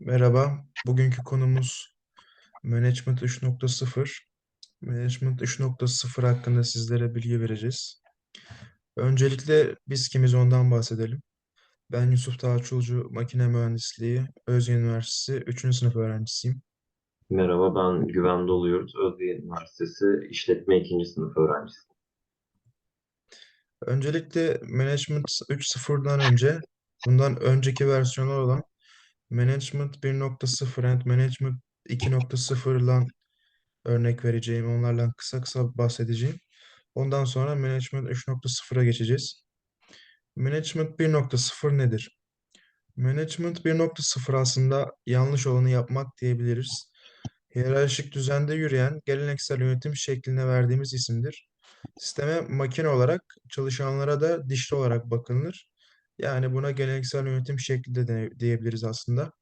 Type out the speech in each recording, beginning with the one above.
Merhaba, bugünkü konumuz Management 3.0. Management 3.0 hakkında sizlere bilgi vereceğiz. Öncelikle biz kimiz ondan bahsedelim. Ben Yusuf Dağçulcu, Makine Mühendisliği, Özyeğin Üniversitesi 3. sınıf öğrencisiyim. Merhaba, ben Güven Doluyurt, Özyeğin Üniversitesi İşletme 2. sınıf öğrencisi. Öncelikle Management 3.0'dan önce, bundan önceki versiyonlar olan Management 1.0 and Management 2.0 ile örnek vereceğim. Onlarla kısa kısa bahsedeceğim. Ondan sonra Management 3.0'a geçeceğiz. Management 1.0 nedir? Management 1.0 aslında yanlış olanı yapmak diyebiliriz. Hiyerarşik düzende yürüyen geleneksel yönetim şekline verdiğimiz isimdir. Sisteme makine olarak, çalışanlara da dişli olarak bakılır. Yani buna geleneksel yönetim şekli de diyebiliriz aslında.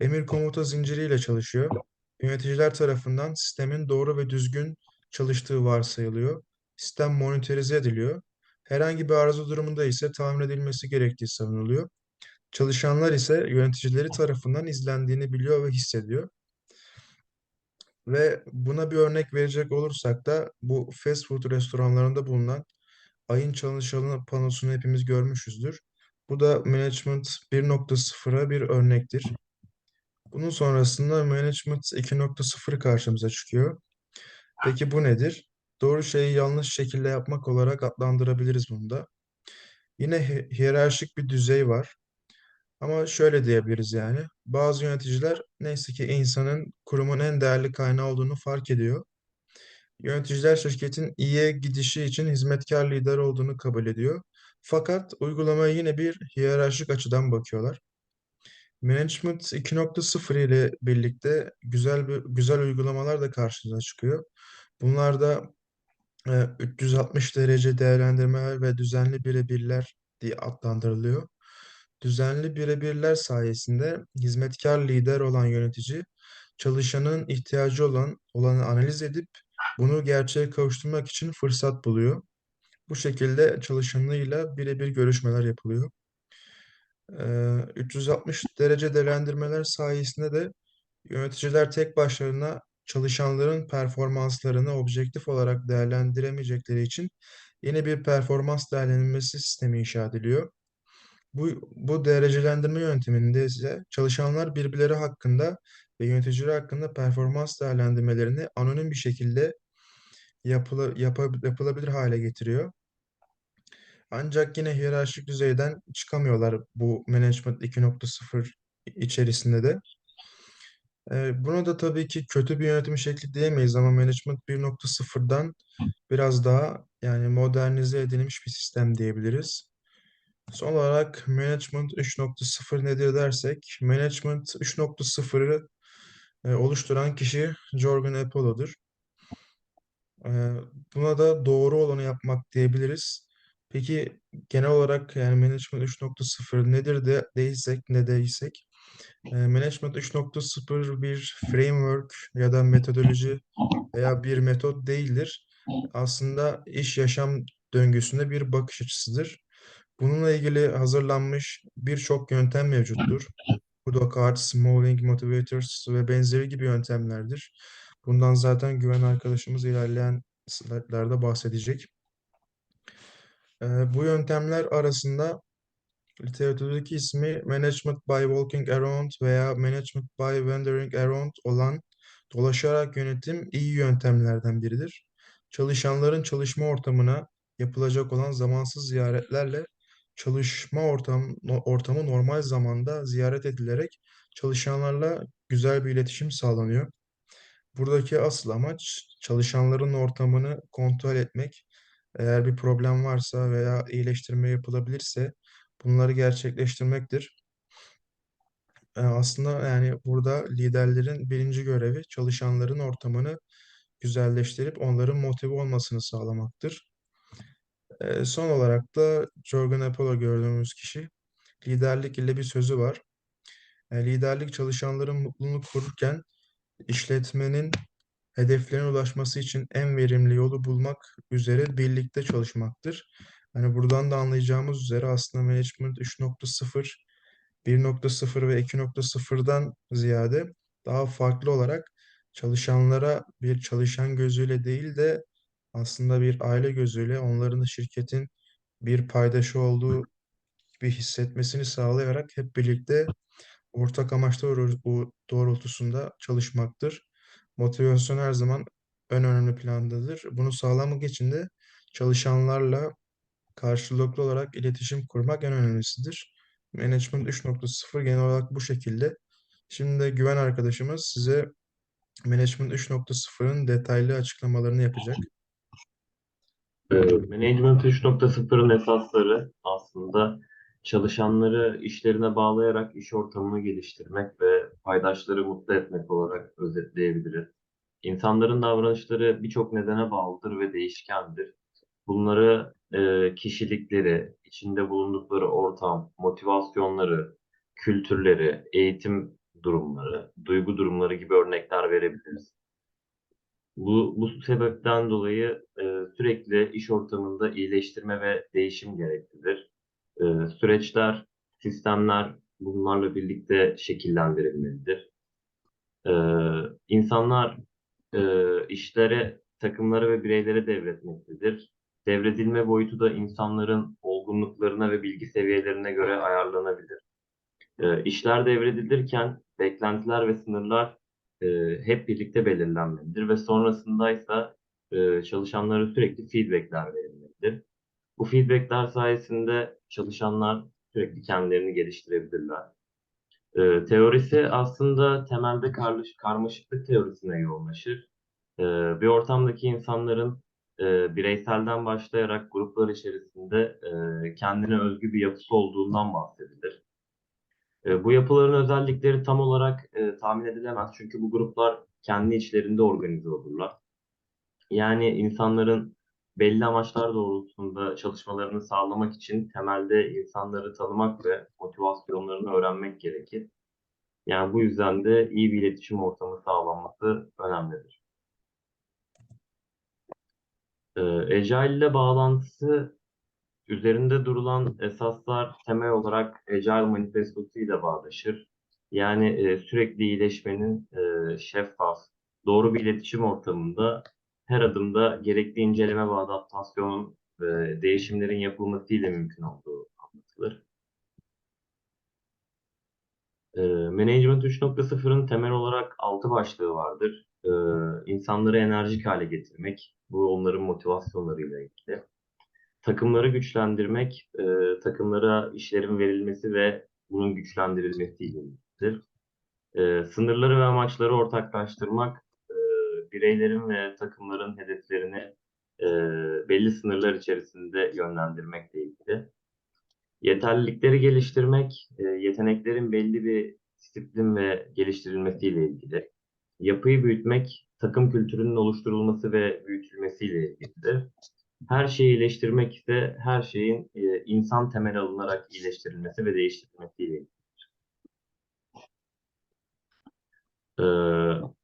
Emir komuta zinciriyle çalışıyor. Yöneticiler tarafından sistemin doğru ve düzgün çalıştığı varsayılıyor. Sistem monitörize ediliyor. Herhangi bir arıza durumunda ise tamir edilmesi gerektiği savunuluyor. Çalışanlar ise yöneticileri tarafından izlendiğini biliyor ve hissediyor. Ve buna bir örnek verecek olursak da bu fast food restoranlarında bulunan ayın çalışanı panosunu hepimiz görmüşüzdür. Bu da Management 1.0'a bir örnektir. Bunun sonrasında Management 2.0 karşımıza çıkıyor. Peki bu nedir? Doğru şeyi yanlış şekilde yapmak olarak adlandırabiliriz bunu da. Yine hi- hiyerarşik bir düzey var. Ama şöyle diyebiliriz yani. Bazı yöneticiler neyse ki insanın kurumun en değerli kaynağı olduğunu fark ediyor. Yöneticiler şirketin iyiye gidişi için hizmetkar lider olduğunu kabul ediyor. Fakat uygulamaya yine bir hiyerarşik açıdan bakıyorlar. Management 2.0 ile birlikte güzel bir güzel uygulamalar da karşımıza çıkıyor. Bunlar da e, 360 derece değerlendirmeler ve düzenli birebirler diye adlandırılıyor. Düzenli birebirler sayesinde hizmetkar lider olan yönetici çalışanın ihtiyacı olan olanı analiz edip bunu gerçeğe kavuşturmak için fırsat buluyor. Bu şekilde çalışanıyla birebir görüşmeler yapılıyor. Ee, 360 derece değerlendirmeler sayesinde de yöneticiler tek başlarına çalışanların performanslarını objektif olarak değerlendiremeyecekleri için yeni bir performans değerlendirmesi sistemi inşa ediliyor. Bu, bu derecelendirme yönteminde ise çalışanlar birbirleri hakkında ve yöneticiler hakkında performans değerlendirmelerini anonim bir şekilde yapıla, yapa- yapılabilir hale getiriyor. Ancak yine hiyerarşik düzeyden çıkamıyorlar bu Management 2.0 içerisinde de. Ee, buna da tabii ki kötü bir yönetim şekli diyemeyiz ama Management 1.0'dan biraz daha yani modernize edilmiş bir sistem diyebiliriz. Son olarak Management 3.0 nedir dersek, Management 3.0'ı e, oluşturan kişi Jorgen Apollo'dur. E, buna da doğru olanı yapmak diyebiliriz. Peki genel olarak yani Management 3.0 nedir de değilsek ne değilsek, e, Management 3.0 bir framework ya da metodoloji veya bir metot değildir. Aslında iş yaşam döngüsünde bir bakış açısıdır. Bununla ilgili hazırlanmış birçok yöntem mevcuttur. Pudocard, Moving Motivators ve benzeri gibi yöntemlerdir. Bundan zaten Güven arkadaşımız ilerleyen slaytlarda bahsedecek. Ee, bu yöntemler arasında literatürdeki ismi Management by Walking Around veya Management by Wandering Around olan dolaşarak yönetim iyi yöntemlerden biridir. Çalışanların çalışma ortamına yapılacak olan zamansız ziyaretlerle çalışma ortam, ortamı normal zamanda ziyaret edilerek çalışanlarla güzel bir iletişim sağlanıyor. Buradaki asıl amaç çalışanların ortamını kontrol etmek. Eğer bir problem varsa veya iyileştirme yapılabilirse bunları gerçekleştirmektir. Aslında yani burada liderlerin birinci görevi çalışanların ortamını güzelleştirip onların motive olmasını sağlamaktır. Son olarak da Jorgen Apollo gördüğümüz kişi liderlik ile bir sözü var. Liderlik çalışanların mutluluğunu korurken işletmenin hedeflerine ulaşması için en verimli yolu bulmak üzere birlikte çalışmaktır. Hani buradan da anlayacağımız üzere aslında Management 3.0 1.0 ve 2.0'dan ziyade daha farklı olarak çalışanlara bir çalışan gözüyle değil de aslında bir aile gözüyle onların da şirketin bir paydaşı olduğu gibi hissetmesini sağlayarak hep birlikte ortak amaçlar doğrultusunda çalışmaktır. Motivasyon her zaman en önemli plandadır. Bunu sağlamak için de çalışanlarla karşılıklı olarak iletişim kurmak en önemlisidir. Management 3.0 genel olarak bu şekilde. Şimdi de Güven arkadaşımız size Management 3.0'ın detaylı açıklamalarını yapacak. Ee, Management 3.0'ın esasları aslında çalışanları işlerine bağlayarak iş ortamını geliştirmek ve paydaşları mutlu etmek olarak özetleyebiliriz. İnsanların davranışları birçok nedene bağlıdır ve değişkendir. Bunları e, kişilikleri, içinde bulundukları ortam, motivasyonları, kültürleri, eğitim durumları, duygu durumları gibi örnekler verebiliriz. Bu, bu sebepten dolayı e, sürekli iş ortamında iyileştirme ve değişim gereklidir. E, süreçler, sistemler bunlarla birlikte şekillendirilmelidir. E, insanlar e, işlere, takımlara ve bireylere devretmektedir. Devredilme boyutu da insanların olgunluklarına ve bilgi seviyelerine göre ayarlanabilir. E, işler devredilirken beklentiler ve sınırlar e, hep birlikte belirlenmelidir ve sonrasındaysa e, çalışanlara sürekli feedbackler verilmelidir. Bu feedbackler sayesinde çalışanlar sürekli kendilerini geliştirebilirler. E, teorisi aslında temelde karmaş, karmaşıklık teorisine yoğunlaşır. E, bir ortamdaki insanların e, bireyselden başlayarak gruplar içerisinde e, kendine özgü bir yapısı olduğundan bahsedilir. E, bu yapıların özellikleri tam olarak e, tahmin edilemez. Çünkü bu gruplar kendi içlerinde organize olurlar. Yani insanların belli amaçlar doğrultusunda çalışmalarını sağlamak için temelde insanları tanımak ve motivasyonlarını öğrenmek gerekir. Yani bu yüzden de iyi bir iletişim ortamı sağlanması önemlidir. E, Agile ile bağlantısı Üzerinde durulan esaslar temel olarak Agile Manifestosu ile bağdaşır. Yani e, sürekli iyileşmenin e, şeffaf, doğru bir iletişim ortamında her adımda gerekli inceleme ve adaptasyonun ve değişimlerin yapılması ile mümkün olduğu anlatılır. E, Management 3.0'ın temel olarak altı başlığı vardır. E, insanları enerjik hale getirmek, bu onların motivasyonlarıyla ilgili takımları güçlendirmek, e, takımlara işlerin verilmesi ve bunun güçlendirilmesiyle ilgilidir. E, sınırları ve amaçları ortaklaştırmak, bireylerin ve takımların hedeflerini e, belli sınırlar içerisinde yönlendirmekle ilgili. Yeterlilikleri geliştirmek, e, yeteneklerin belli bir disiplin ve geliştirilmesiyle ilgili. Yapıyı büyütmek, takım kültürünün oluşturulması ve büyütülmesiyle ilgilidir her şeyi iyileştirmek ise her şeyin e, insan temel alınarak iyileştirilmesi ve değiştirilmesiyle ilgilidir. E,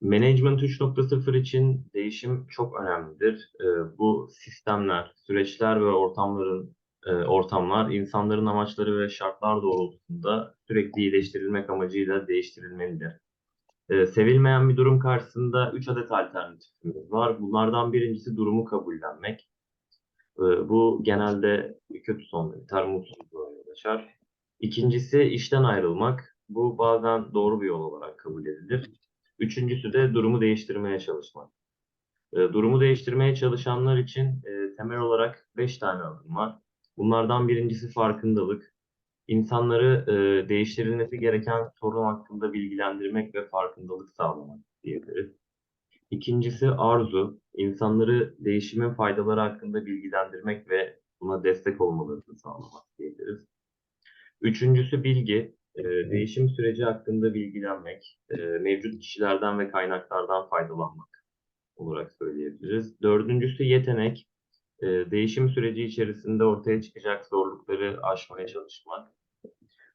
Management 3.0 için değişim çok önemlidir. E, bu sistemler, süreçler ve ortamların e, ortamlar insanların amaçları ve şartlar doğrultusunda sürekli iyileştirilmek amacıyla değiştirilmelidir. E, sevilmeyen bir durum karşısında 3 adet alternatifimiz var. Bunlardan birincisi durumu kabullenmek. Ee, Bu genelde kötü sonla biter, mutsuzluğa yol açar. İkincisi işten ayrılmak. Bu bazen doğru bir yol olarak kabul edilir. Üçüncüsü de durumu değiştirmeye çalışmak. Ee, Durumu değiştirmeye çalışanlar için e, temel olarak beş tane adım var. Bunlardan birincisi farkındalık. İnsanları e, değiştirilmesi gereken sorun hakkında bilgilendirmek ve farkındalık sağlamak diyebiliriz. İkincisi arzu, insanları değişimin faydaları hakkında bilgilendirmek ve buna destek olmalarını sağlamak diyebiliriz. Üçüncüsü bilgi, e, değişim süreci hakkında bilgilenmek, e, mevcut kişilerden ve kaynaklardan faydalanmak olarak söyleyebiliriz. Dördüncüsü yetenek, e, değişim süreci içerisinde ortaya çıkacak zorlukları aşmaya çalışmak.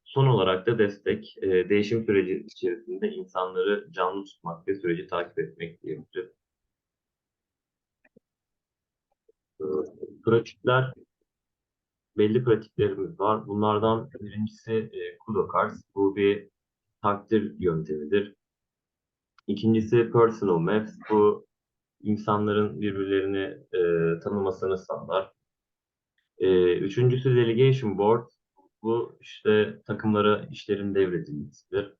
Son olarak da destek, e, değişim süreci içerisinde insanları canlı tutmak ve süreci takip etmek diyebiliriz. E, pratikler, belli pratiklerimiz var. Bunlardan birincisi e, Kudo Cards. Bu bir takdir yöntemidir. İkincisi Personal Maps. Bu insanların birbirlerini e, tanımasını sağlar. E, üçüncüsü Delegation Board. Bu işte takımlara işlerin devredilmesidir.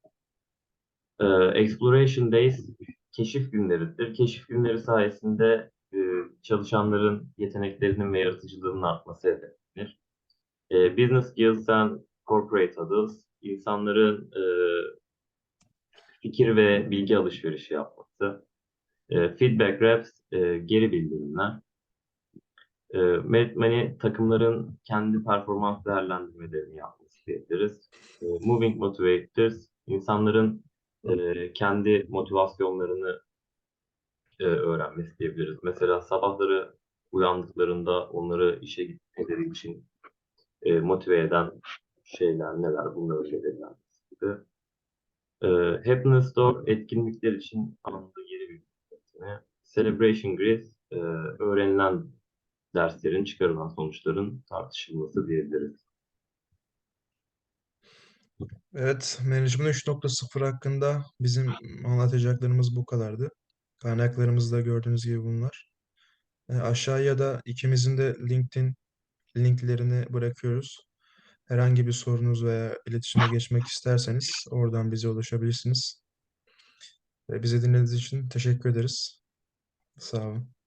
E, Exploration Days keşif günleridir. Keşif günleri sayesinde e, çalışanların yeteneklerinin ve yaratıcılığının artması hedeflenir. E, Business Skills and Corporate Huddles, insanların e, fikir ve bilgi alışverişi yapması. E, feedback Reps, e, geri bildirimler. E, Money, takımların kendi performans değerlendirmelerini yapması diyebiliriz. E, moving Motivators, insanların e, kendi motivasyonlarını e, öğrenmesi diyebiliriz. Mesela sabahları uyandıklarında onları işe gitmeleri için e, motive eden şeyler neler bunları belirlenmesi gibi. E, Happiness Store etkinlikler için anında geri bildirim. Celebration Grid e, öğrenilen derslerin çıkarılan sonuçların tartışılması diyebiliriz. Evet, Management 3.0 hakkında bizim anlatacaklarımız bu kadardı. Kaynaklarımızda da gördüğünüz gibi bunlar. E, aşağıya da ikimizin de LinkedIn linklerini bırakıyoruz. Herhangi bir sorunuz veya iletişime geçmek isterseniz oradan bize ulaşabilirsiniz. Bizi dinlediğiniz için teşekkür ederiz. Sağ olun.